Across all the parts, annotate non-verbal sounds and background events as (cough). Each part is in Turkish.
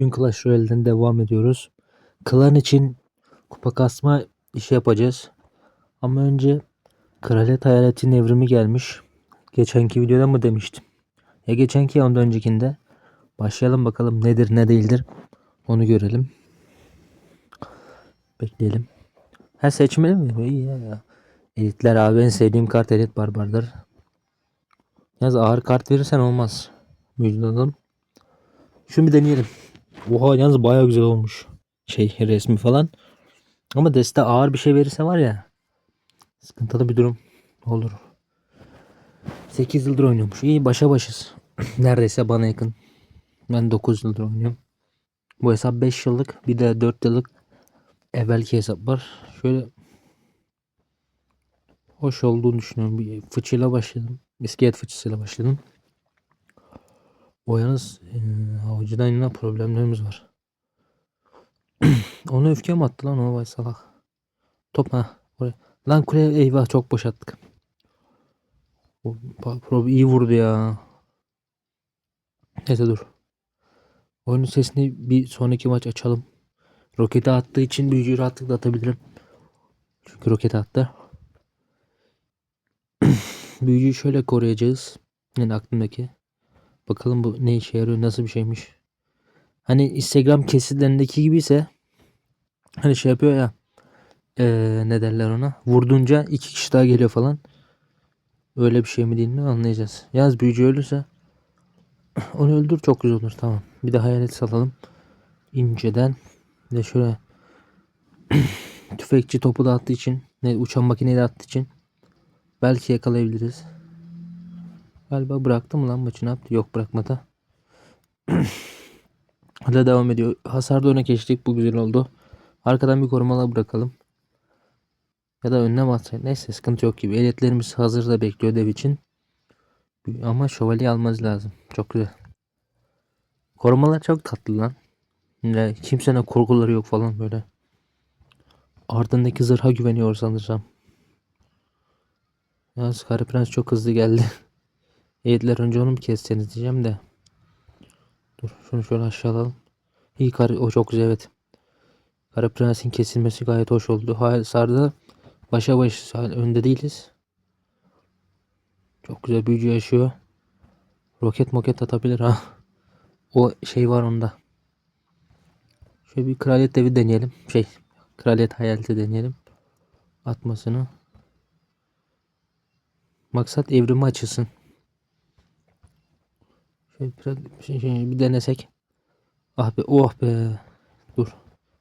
Bugün Clash Royale'den devam ediyoruz. Klan için kupa kasma işi yapacağız. Ama önce Kraliyet Hayaleti'nin evrimi gelmiş. Geçenki videoda mı demiştim? Ya geçenki ya ondan öncekinde. Başlayalım bakalım nedir ne değildir. Onu görelim. Bekleyelim. Ha seçmeli mi? İyi ya. ya. Elitler abi en sevdiğim kart elit barbardır. Yalnız ağır kart verirsen olmaz. Müjdanım. Şunu bir deneyelim. Oha yalnız baya güzel olmuş. Şey resmi falan. Ama deste ağır bir şey verirse var ya. Sıkıntılı bir durum olur. 8 yıldır oynuyormuş. İyi başa başız. (clears throat) Neredeyse bana yakın. Ben 9 yıldır oynuyorum. Bu hesap 5 yıllık. Bir de 4 yıllık evvelki hesap var. Şöyle hoş olduğunu düşünüyorum. Bir fıçıyla başladım. İskelet fıçısıyla başladım. O yalnız e, havacıdan yine problemlerimiz var. (clears throat) Onu öfke mi attı lan o vay salak. Top ha. Oraya. Lan kuleye eyvah çok boş attık. O, pa- Pro iyi vurdu ya. Neyse dur. Oyunun sesini bir sonraki maç açalım. Roketi attığı için büyücüyü rahatlıkla atabilirim. Çünkü roketi attı. (clears throat) Büyücüyü şöyle koruyacağız. Yani aklımdaki. Bakalım bu ne işe yarıyor, nasıl bir şeymiş. Hani Instagram kesitlerindeki gibi ise hani şey yapıyor ya eee, ne derler ona vurdunca iki kişi daha geliyor falan. Öyle bir şey mi değil mi anlayacağız. Yaz büyücü ölürse (clears throat) onu öldür çok güzel olur tamam. Bir de hayalet salalım. inceden de şöyle (clears throat) tüfekçi topu da attığı için ne uçan makineyi de attığı için belki yakalayabiliriz. Galiba bıraktı mı lan maçı ne yaptı? Yok bırakmadı. (clears throat) Hala devam ediyor. Hasarda öne geçtik. Bu güzel oldu. Arkadan bir korumalar bırakalım. Ya da önüne mi atsaydık? Neyse sıkıntı yok gibi. Eletlerimiz hazırda bekliyor dev için. Ama şövalye almamız lazım. Çok güzel. Korumalar çok tatlı lan. Ne, kimsenin korkuları yok falan böyle. Ardındaki zırha güveniyor sanırsam. Yalnız Kara Prens çok hızlı geldi. (laughs) Eğitler önce onu mu kesseniz diyeceğim de. Dur şunu şöyle aşağı alalım. İyi kar o çok güzel evet. Kara Prens'in kesilmesi gayet hoş oldu. Hayal sardı. Başa baş önde değiliz. Çok güzel büyücü yaşıyor. Roket moket atabilir ha. O şey var onda. Şöyle bir kraliyet devi deneyelim. Şey kraliyet hayaleti deneyelim. Atmasını. Maksat evrimi açılsın. Biraz şey, şey, bir denesek. Ah be oh be. Dur.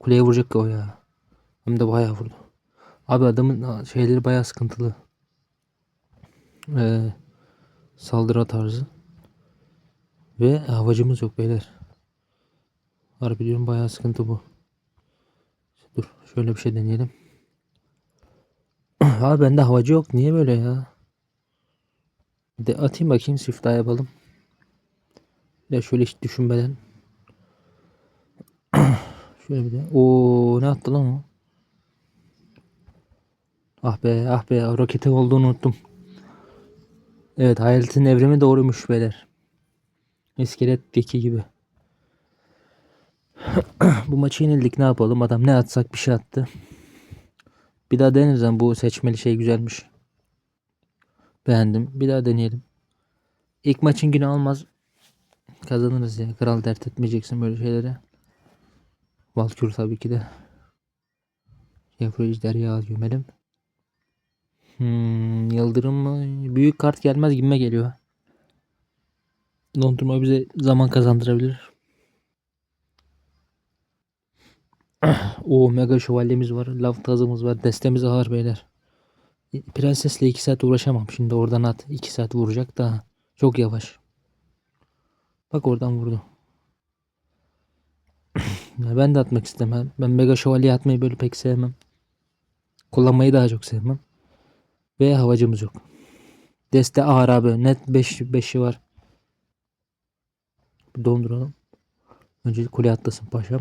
Kuleye vuracak o ya. Hem de bayağı vurdu. Abi adamın şeyleri bayağı sıkıntılı. Ee, saldırı tarzı. Ve havacımız yok beyler. Harbi diyorum bayağı sıkıntı bu. Dur şöyle bir şey deneyelim. (clears throat) Abi bende havacı yok. Niye böyle ya? De atayım bakayım siftah yapalım. Ya şöyle hiç düşünmeden. (clears throat) şöyle bir de. Oo ne attı lan o? Ah be ah be roketi olduğunu unuttum. Evet hayaletin evrimi doğruymuş beyler. İskeletteki gibi. (clears throat) bu maçı yenildik ne yapalım adam ne atsak bir şey attı. Bir daha deneriz bu seçmeli şey güzelmiş. Beğendim. Bir daha deneyelim. İlk maçın günü almaz. Kazanırız ya. Kral dert etmeyeceksin böyle şeylere. Valkür tabii ki de. Yapıyoruz derya gömelim. Hmm, Yıldırım mı? Büyük kart gelmez gibime geliyor. Dondurma bize zaman kazandırabilir. (clears throat) o mega şövalyemiz var. Lav tazımız var. Destemiz ağır beyler. Prensesle 2 saat uğraşamam. Şimdi oradan at. 2 saat vuracak da çok yavaş. Bak oradan vurdu. (clears throat) ya ben de atmak istemem. Ben mega şövalye atmayı böyle pek sevmem. Kullanmayı daha çok sevmem. Ve havacımız yok. Deste ağır abi. Net 5 beş, 5'i var. Donduralım. Önce kule atlasın paşam.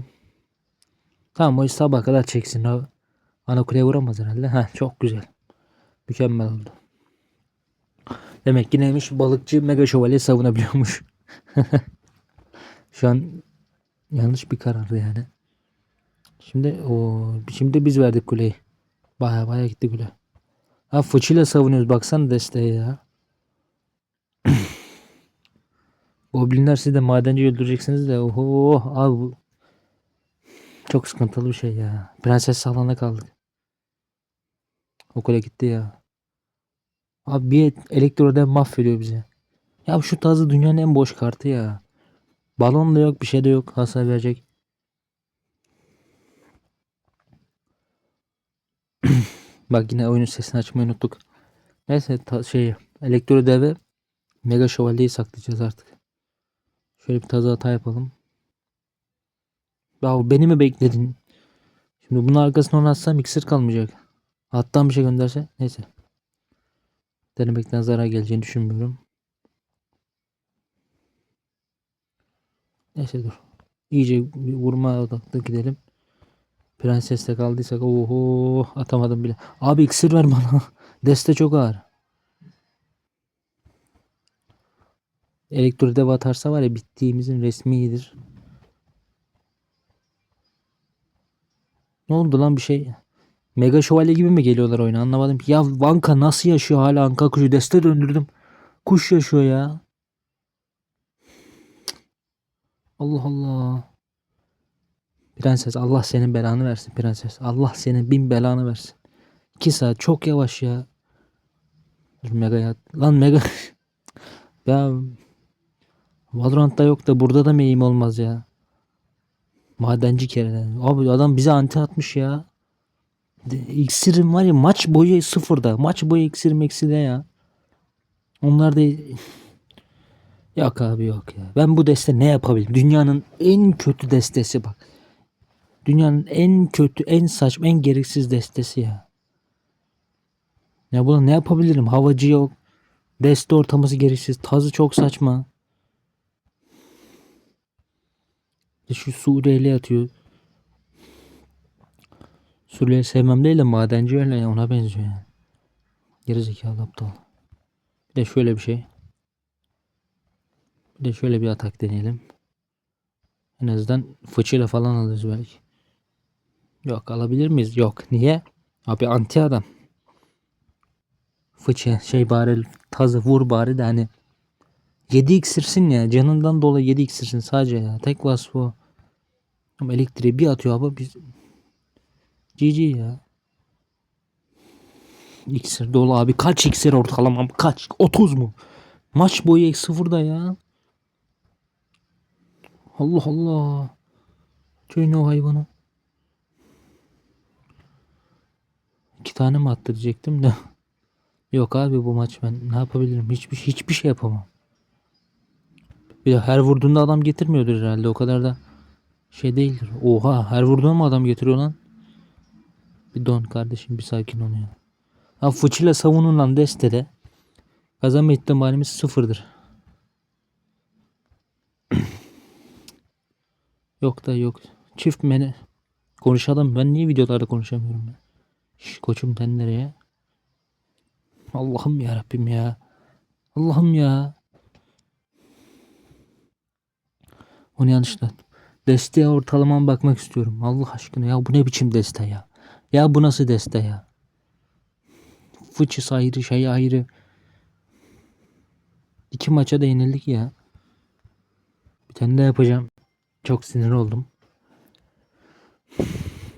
Tamam o iş sabah kadar çeksin. O ana kuleye vuramaz herhalde. Heh, çok güzel. Mükemmel oldu. Demek ki neymiş balıkçı mega şövalye savunabiliyormuş. (laughs) (laughs) Şu an Yanlış bir karardı yani. Şimdi o şimdi biz verdik kuleyi. Baya baya gitti kule. Ha fıçıyla savunuyoruz baksana desteği ya. (clears throat) Goblinler siz de madenci öldüreceksiniz de oho abi bu çok sıkıntılı bir şey ya. Prenses salana kaldık. O kule gitti ya. Abi bir elektroden mahvediyor bizi. Ya şu tazı dünyanın en boş kartı ya. Balon da yok bir şey de yok hasar verecek. (clears throat) Bak yine oyunun sesini açmayı unuttuk. Neyse şey elektro deve mega şövalyeyi saklayacağız artık. Şöyle bir taze hata yapalım. Ya beni mi bekledin? Şimdi bunun arkasına onu atsam iksir kalmayacak. Alttan bir şey gönderse neyse. Denemekten zarar geleceğini düşünmüyorum. Neyse dur. İyice bir vurma odaklı gidelim. Prensesle kaldıysak oho atamadım bile. Abi iksir ver bana. (laughs) Deste çok ağır. Elektro dev atarsa var ya bittiğimizin resmidir. Ne oldu lan bir şey? Mega şövalye gibi mi geliyorlar oyuna anlamadım. Ya Vanka nasıl yaşıyor hala Anka kuşu deste döndürdüm. Kuş yaşıyor ya. Allah Allah. Prenses Allah senin belanı versin prenses. Allah senin bin belanı versin. 2 saat çok yavaş ya. Dur mega ya. Lan mega. (laughs) ya Valorant'ta yok da burada da mı eğim olmaz ya? Madenci kere. Abi adam bize anti atmış ya. İksirim var ya maç boyu sıfırda. Maç boyu iksirim ekside ya. Onlar da yok abi yok ya. Ben bu deste ne yapabilirim? Dünyanın en kötü destesi bak. Dünyanın en kötü, en saçma, en gereksiz destesi ya. Ya buna ne yapabilirim? Havacı yok. Deste ortaması gereksiz. Tazı çok saçma. Şu Suriyeli atıyor. Suriyeli sevmem değil de madenci öyle ona benziyor yani. Gerizekalı aptal. Bir de şöyle bir şey. Bir de şöyle bir atak deneyelim. En azından fıçıyla falan alırız belki. Yok alabilir miyiz? Yok. Niye? Abi anti adam. Fıçı şey bari tazı vur bari de hani 7 iksirsin ya canından dolayı 7 iksirsin sadece ya. Tek vasfı. Ama elektriği bir atıyor abi biz GG ya. İksir dolu abi. Kaç iksir ortalamam? Kaç? 30 mu? Maç boyu sıfırda ya. Allah Allah. Köyün o hayvanı. İki tane mi attı diyecektim de. Yok abi bu maç ben ne yapabilirim? Hiçbir hiçbir şey yapamam. Bir de her vurduğunda adam getirmiyordur herhalde. O kadar da şey değildir. Oha her vurduğunda mı adam getiriyor lan? Bir don kardeşim bir sakin ol ya. Ha fıçıyla savunulan destede kazanma ihtimalimiz sıfırdır. Yok da yok. Çift mene. Konuşalım. Ben niye videolarda konuşamıyorum ya? Şş, koçum sen nereye? Allah'ım ya Rabbim ya. Allah'ım ya. Onu yanlışla. Desteğe ortalamama bakmak istiyorum. Allah aşkına ya bu ne biçim deste ya? Ya bu nasıl deste ya? Fıçısı ayrı şey ayrı. İki maça da yenildik ya. Bir tane de yapacağım. Çok sinir oldum.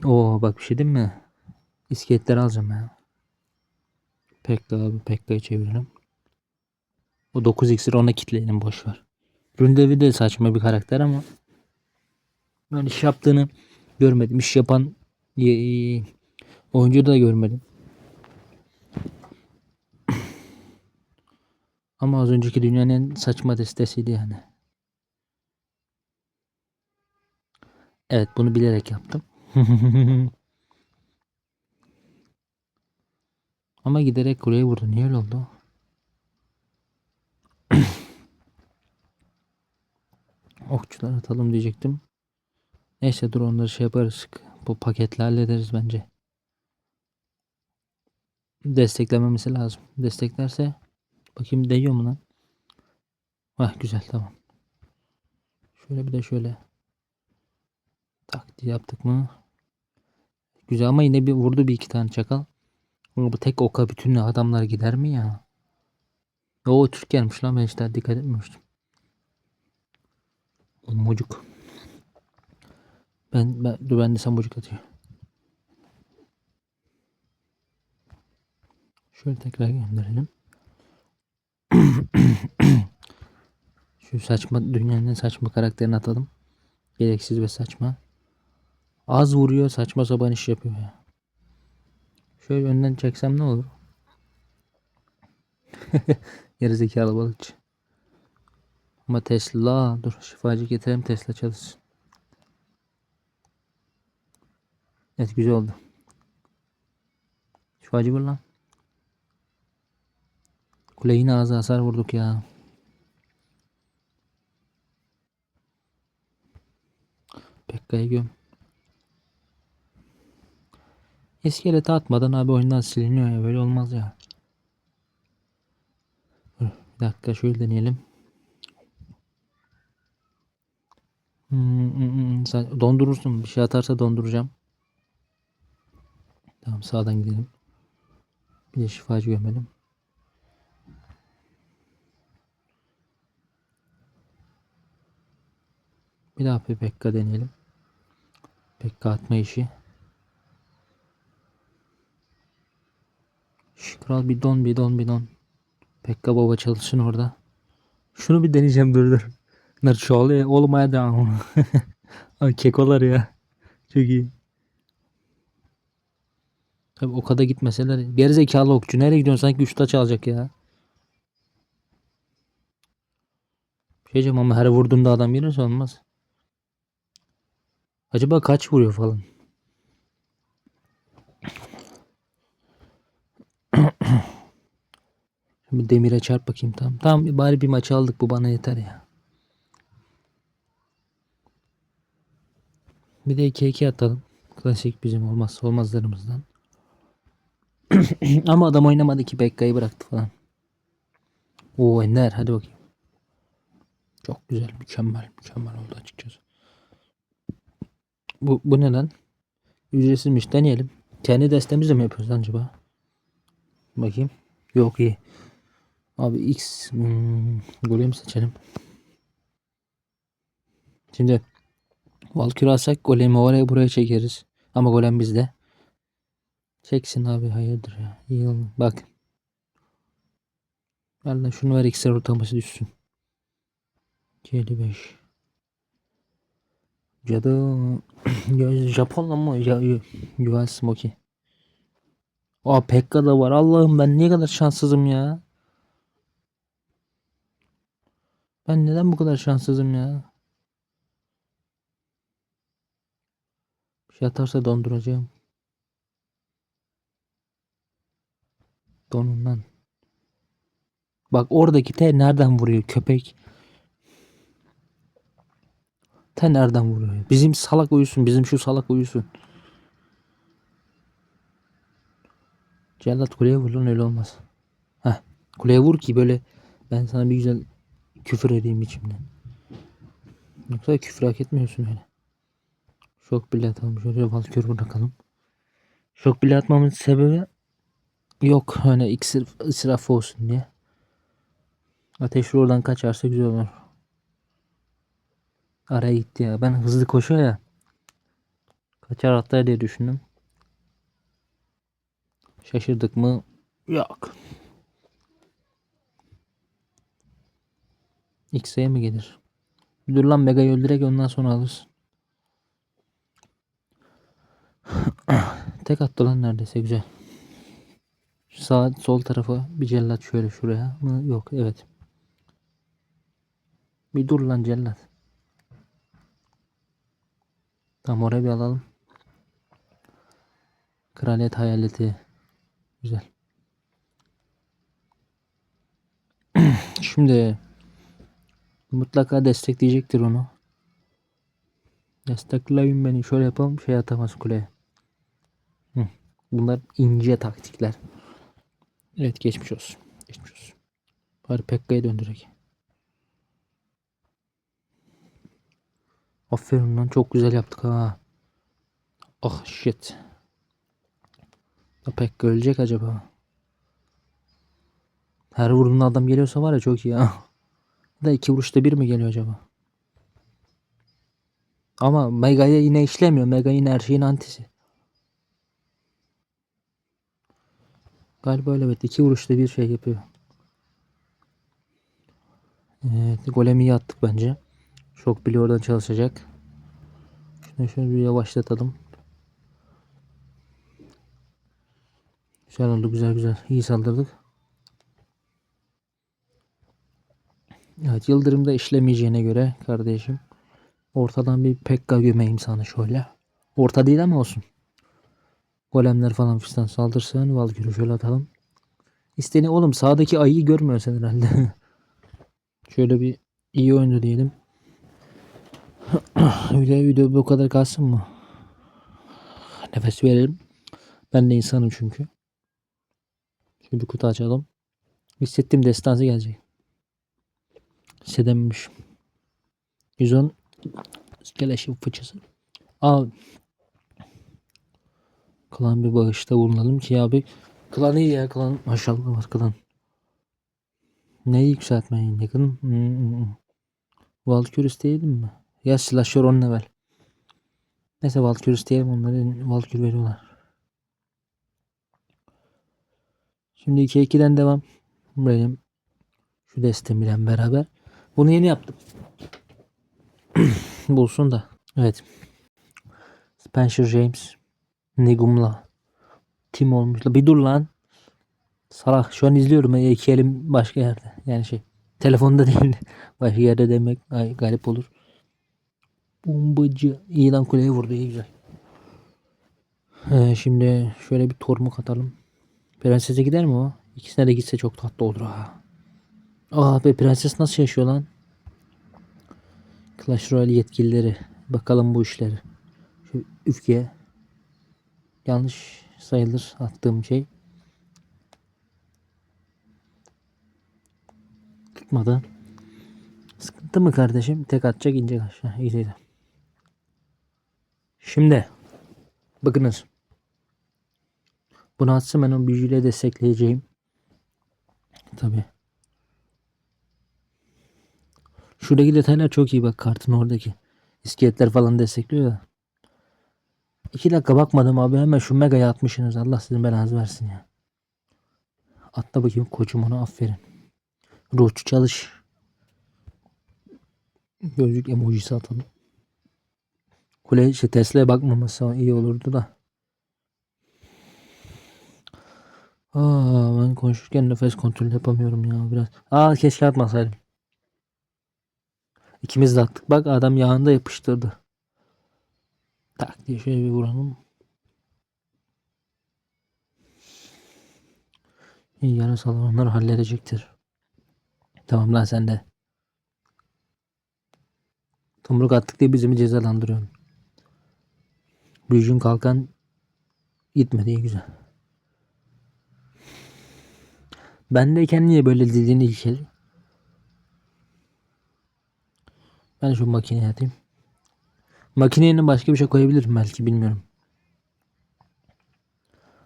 Oo bak bir şey değil mi? İskeletleri alacağım ya. Pekka abi Pekka'yı çevirelim. O 9 iksir ona kitleyelim boş ver. Ründevi de saçma bir karakter ama ben iş yaptığını görmedim. İş yapan oyuncu da görmedim. Ama az önceki dünyanın en saçma destesiydi yani. Evet bunu bilerek yaptım. (laughs) Ama giderek kuleye vurdu. Niye öyle oldu? (coughs) Okçular atalım diyecektim. Neyse dur onları şey yaparız. Bu paketle hallederiz bence. Desteklememesi lazım. Desteklerse bakayım değiyor mu lan? Hah güzel tamam. Şöyle bir de şöyle. Yaptık mı? Güzel ama yine bir vurdu bir iki tane çakal. Ama bu tek oka bütün adamlar gider mi ya? O Türk gelmiş lan ben işte dikkat etmemiştim. Mucuk. Ben, ben dur ben de sen mucuk atıyor. Şöyle tekrar gönderelim. (clears throat) Şu saçma dünyanın saçma karakterini atalım. Gereksiz ve saçma. Az vuruyor saçma sapan iş yapıyor ya. Şöyle önden çeksem ne olur? (laughs) Gerizekalı balıkçı. Ama Tesla dur şifacı getirelim Tesla çalışsın. Evet güzel oldu. Şifacı vur lan. Kule yine ağzı hasar vurduk ya. Pekka'yı göm. İskeleti atmadan abi oyundan siliniyor ya böyle olmaz ya. Dur, bir dakika şöyle deneyelim. Hmm, hmm, hmm, sen dondurursun. Bir şey atarsa donduracağım. Tamam sağdan gidelim. Bir de şifacı gömelim. Bir daha bir Pekka deneyelim. Pekka atma işi. Şş, kral bir don bir don bir don. Pekka baba çalışsın orada. Şunu bir deneyeceğim dur dur. Bunlar çoğalıyor olmaya devam. (laughs) Kekolar ya. Çok iyi. Tabii o kadar gitmeseler. Gerizekalı okçu. Nereye gidiyorsun? Sanki 3 taç alacak ya. Şey diyeceğim ama her vurduğumda adam gelirse olmaz. Acaba kaç vuruyor falan? Şimdi demire çarp bakayım tamam. Tamam bari bir maç aldık bu bana yeter ya. Bir de 2-2 atalım. Klasik bizim olmazsa olmazlarımızdan. (clears throat) Ama adam oynamadı ki Bekka'yı bıraktı falan. Oo Ender hadi bakayım. Çok güzel mükemmel mükemmel oldu açıkçası. Bu, bu ne lan? Ücretsizmiş deneyelim. Kendi destemizle mi yapıyoruz acaba? Bakayım. Yok iyi. Abi X hmm, golem seçelim. Şimdi Valkyrie alsak golemi oraya buraya çekeriz. Ama golem bizde. Çeksin abi hayırdır ya. İyi oldu. Bak. Lan şunu ver iksir ortalaması düşsün. 55. Cadı Japonla mı? Yuval Smoky. Aa Pekka da var. Allah'ım ben ne kadar şanssızım ya. Ben neden bu kadar şanssızım ya? Bir şey atarsa donduracağım. Donundan. Bak oradaki T nereden vuruyor köpek? T nereden vuruyor? Bizim salak uyusun. Bizim şu salak uyusun. Cellat kuleye vur lan öyle olmaz. Heh. Kuleye vur ki böyle ben sana bir güzel küfür edeyim içimden. Yoksa küfür hak etmiyorsun öyle. Şok bile atalım. Şöyle valkür bırakalım. Şok bile atmamın sebebi yok. Hani iksir israf olsun diye. Ateş oradan kaçarsa güzel olur. Araya gitti ya. Ben hızlı koşuyor ya. Kaçar atlar diye düşündüm. Şaşırdık mı? Yok. X'e mi gelir? Dur lan Mega'yı öldürek ondan sonra alırız. Tek attı lan neredeyse güzel. Sağ sol tarafa bir cellat şöyle şuraya mı? Yok evet. Bir dur lan cellat. Tamam oraya bir alalım. Kraliyet hayaleti. Güzel. (clears throat) Şimdi mutlaka destekleyecektir onu. Destekleyin beni. Şöyle yapalım. Şey atamaz kuleye. Hı. Bunlar ince taktikler. Evet geçmiş olsun. Geçmiş olsun. Bari Pekka'yı döndürek. Aferin lan çok güzel yaptık ha. Oh shit. Ya pek ölecek acaba? Her vurduğunda adam geliyorsa var ya çok iyi ya. Da iki vuruşta bir mi geliyor acaba? Ama Mega'ya yine işlemiyor. Mega yine her şeyin antisi. Galiba öyle evet. iki vuruşta bir şey yapıyor. Evet. Golemi attık bence. Şok bile oradan çalışacak. Şunu şöyle bir yavaşlatalım. Güzel oldu güzel güzel. İyi saldırdık. Evet Yıldırım'da işlemeyeceğine göre kardeşim. Ortadan bir Pekka gömeyim sana şöyle. Orta değil ama olsun. Golemler falan fistan saldırsın. Valkyrie'yi şöyle atalım. İsteni oğlum sağdaki ayıyı görmüyorsun herhalde. (laughs) şöyle bir iyi oyundu diyelim. (clears throat) Öyle video bu kadar kalsın mı? Nefes verelim. Ben de insanım çünkü. Bir kutu açalım. Hissettim destansı gelecek. Hissedememişim. 110 Keleşin fıçısı. Aa. Klan bir bağışta bulunalım ki abi. Klan iyi ya klan. Maşallah var klan. Neyi yükseltmeyin yakın? Hmm, hmm, hmm. İsteyelim mi? Ya slasher 10 level. Neyse Valkür isteyelim onları Valkür veriyorlar. Şimdi 2-2'den devam. Benim şu destemle beraber. Bunu yeni yaptım. (clears throat) Bulsun da. Evet. Spencer James. Negum'la. Tim olmuşla. Bir dur lan. Salak. Şu an izliyorum. Ya, iki elim başka yerde. Yani şey. Telefonda (laughs) değil. Başka yerde demek ay, garip olur. Bombacı. İyi lan kuleye vurdu. iyi güzel. Ee, şimdi şöyle bir tormuk atalım. Prensese gider mi o? İkisine de gitse çok tatlı olur ha. Aa be prenses nasıl yaşıyor lan? Clash Royale yetkilileri. Bakalım bu işleri. Şu üfkeye. Yanlış sayılır attığım şey. Tutmadı. Sıkıntı mı kardeşim? Tek atacak inecek aşağı. İyiydi. Şimdi. Bakınız. Bunu atsın ben o büyücüyle destekleyeceğim. Tabi. Şuradaki detaylar çok iyi bak kartın oradaki. İskeletler falan destekliyor ya. İki dakika bakmadım abi hemen şu mega'ya atmışsınız. Allah sizin belanızı versin ya. Atla bakayım koçum ona aferin. Ruhçu çalış. Gözlük emojisi atalım. Kule işte Tesla'ya bakmaması iyi olurdu da. Aa ben konuşurken nefes kontrolü yapamıyorum ya biraz. Aa keşke atmasaydım. İkimiz de attık. Bak adam yağında yapıştırdı. Tak diye şöyle bir vuralım. İyi yarı salonlar halledecektir. Tamam lan sen de. Tomruk attık diye bizi mi cezalandırıyorsun? Büyücün kalkan gitmedi iyi güzel. Bendeyken niye böyle dediğini ilkel? Ben şu makineye atayım. Makine yerine başka bir şey koyabilirim belki bilmiyorum.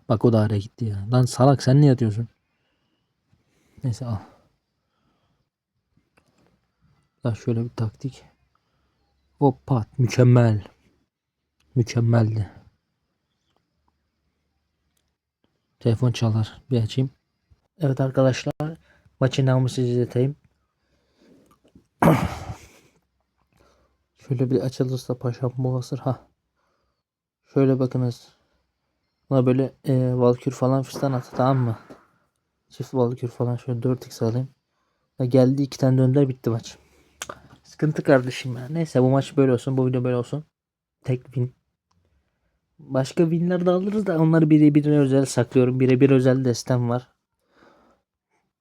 Bak o da araya gitti ya. Lan salak sen ne yatıyorsun? Neyse al. Daha şöyle bir taktik. Hoppa mükemmel. Mükemmeldi. Telefon çalar. Bir açayım. Evet arkadaşlar. Maçın namusu izleteyim. (clears throat) Şöyle bir açılırsa paşam boğazır ha. Şöyle bakınız. Buna böyle e, valkür falan fistan at tamam mı? Çift valkür falan şöyle 4x alayım. Ya geldi iki tane döndüler bitti maç. Sıkıntı kardeşim ya. Neyse bu maç böyle olsun. Bu video böyle olsun. Tek win. Başka winler de alırız da onları birebir özel saklıyorum. Birebir özel destem var.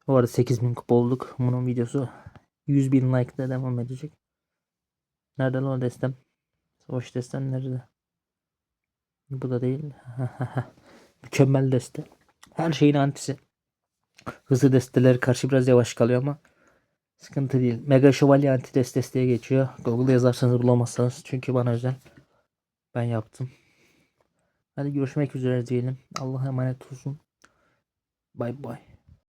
Bu arada 8000 kupa olduk. Bunun videosu 100 bin like de devam edecek. Nerede lan o destem? Savaş destem nerede? Bu da değil. (laughs) Mükemmel deste. Her şeyin antisi. Hızlı desteler karşı biraz yavaş kalıyor ama sıkıntı değil. Mega Şövalye anti desteye geçiyor. Google'da yazarsanız bulamazsanız çünkü bana özel. Ben yaptım. Hadi görüşmek üzere diyelim. Allah'a emanet olsun. Bay bay.